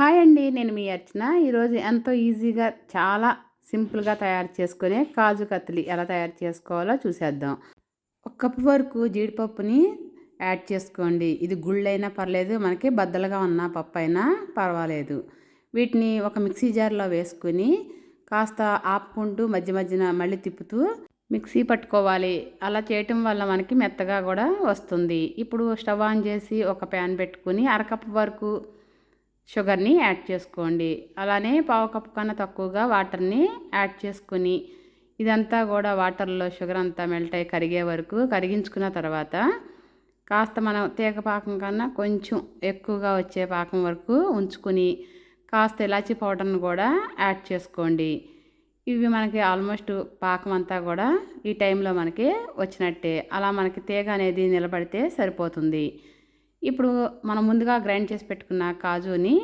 Hi అండి నేను మీ అర్చన. ఈరోజు ఎంతో ఈజీగా చాలా సింపుల్గా తయారు చేసుకునే కాజు కత్తిలి ఎలా తయారు చేసుకోవాలో చూసేద్దాం. ఒక కప్పు వరకు జీడిపప్పుని యాడ్ చేసుకోండి. ఇది గుళ్ళైనా పర్లేదు మనకి బద్దలుగా ఉన్న పప్పు అయినా పర్వాలేదు. వీటిని ఒక మిక్సీ జార్లో వేసుకుని కాస్త ఆపుకుంటూ మధ్య మధ్యన మళ్ళీ తిప్పుతూ మిక్సీ పట్టుకోవాలి. అలా చేయటం వల్ల మనకి మెత్తగా కూడా వస్తుంది. ఇప్పుడు స్టవ్ ఆన్ చేసి ఒక ప్యాన్ పెట్టుకుని అరకప్పు వరకు షుగర్ని యాడ్ చేసుకోండి. అలానే పావు కప్పు కన్నా తక్కువగా వాటర్ని యాడ్ చేసుకుని ఇదంతా కూడా వాటర్లో షుగర్ అంతా మెల్ట్ అయ్యి కరిగే వరకు కరిగించుకున్న తర్వాత కాస్త మనం తీగ పాకం కన్నా కొంచెం ఎక్కువగా వచ్చే పాకం వరకు ఉంచుకుని కాస్త ఇలాచీ పౌడర్ని కూడా యాడ్ చేసుకోండి. ఇవి మనకి ఆల్మోస్ట్ పాకం అంతా కూడా ఈ టైంలో మనకి వచ్చినట్టే. అలా మనకి తీగ అనేది నిలబడితే సరిపోతుంది. ఇప్పుడు మనం ముందుగా గ్రైండ్ చేసి పెట్టుకున్న కాజుని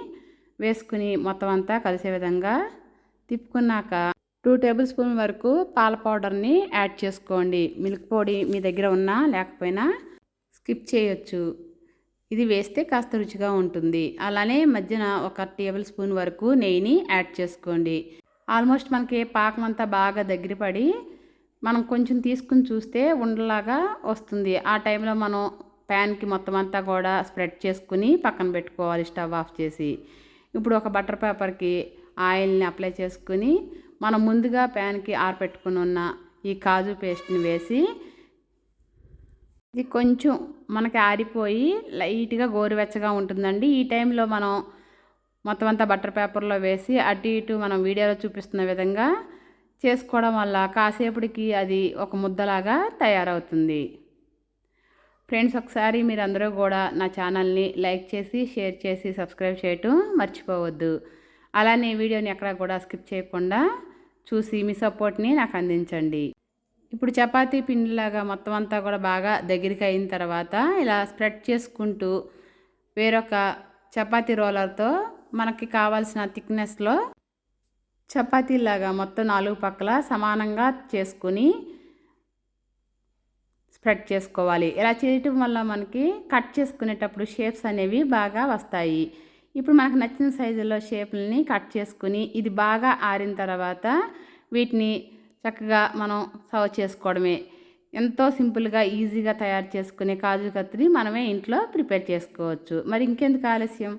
వేసుకుని మొత్తం అంతా కలిసే విధంగా తిప్పుకున్నాక టూ టేబుల్ స్పూన్ వరకు పాల పౌడర్ని యాడ్ చేసుకోండి. మిల్క్ పొడి మీ దగ్గర ఉన్నా లేకపోయినా స్కిప్ చేయొచ్చు. ఇది వేస్తే కాస్త రుచిగా ఉంటుంది. అలానే మధ్యన ఒక టేబుల్ స్పూన్ వరకు నెయ్యిని యాడ్ చేసుకోండి. ఆల్మోస్ట్ మనకి పాకం అంతా బాగా దగ్గర పడి మనం కొంచెం తీసుకుని చూస్తే ఉండలాగా వస్తుంది. ఆ టైంలో మనం ప్యాన్కి మొత్తం అంతా కూడా స్ప్రెడ్ చేసుకుని పక్కన పెట్టుకోవాలి స్టవ్ ఆఫ్ చేసి. ఇప్పుడు ఒక బటర్ పేపర్కి ఆయిల్ని అప్లై చేసుకుని మనం ముందుగా ప్యాన్కి ఆరపెట్టుకుని ఉన్న ఈ కాజు పేస్ట్ని వేసి ఇది కొంచెం మనకి ఆరిపోయి లైట్గా గోరువెచ్చగా ఉంటుందండి. ఈ టైంలో మనం మొత్తం అంతా బటర్ పేపర్లో వేసి అటు ఇటు మనం వీడియోలో చూపిస్తున్న విధంగా చేసుకోవడం వల్ల కాసేపటికి అది ఒక ముద్దలాగా తయారవుతుంది. ఫ్రెండ్స్ ఒకసారి మీరు అందరూ కూడా నా ఛానల్ని లైక్ చేసి షేర్ చేసి సబ్స్క్రైబ్ చేయటం మర్చిపోవద్దు. అలానే వీడియోని ఎక్కడ కూడా స్కిప్ చేయకుండా చూసి మీ సపోర్ట్ని నాకు అందించండి. ఇప్పుడు చపాతీ పిండిలాగా మొత్తం అంతా కూడా బాగా దగ్గరికి అయిన తర్వాత ఇలా స్ప్రెడ్ చేసుకుంటూ వేరొక చపాతీ రోలర్తో మనకి కావాల్సిన థిక్నెస్లో చపాతీలాగా మొత్తం నాలుగు పక్కల సమానంగా చేసుకుని స్ప్రెడ్ చేసుకోవాలి. ఇలా చేయటం వల్ల మనకి కట్ చేసుకునేటప్పుడు షేప్స్ అనేవి బాగా వస్తాయి. ఇప్పుడు మనకు నచ్చిన సైజులో షేప్లని కట్ చేసుకుని ఇది బాగా ఆరిన తర్వాత వీటిని చక్కగా మనం సర్వ్ చేసుకోవడమే. ఎంతో సింపుల్గా ఈజీగా తయారు చేసుకునే కాజు కత్తిని మనమే ఇంట్లో ప్రిపేర్ చేసుకోవచ్చు. మరి ఇంకెందుకు ఆలస్యం?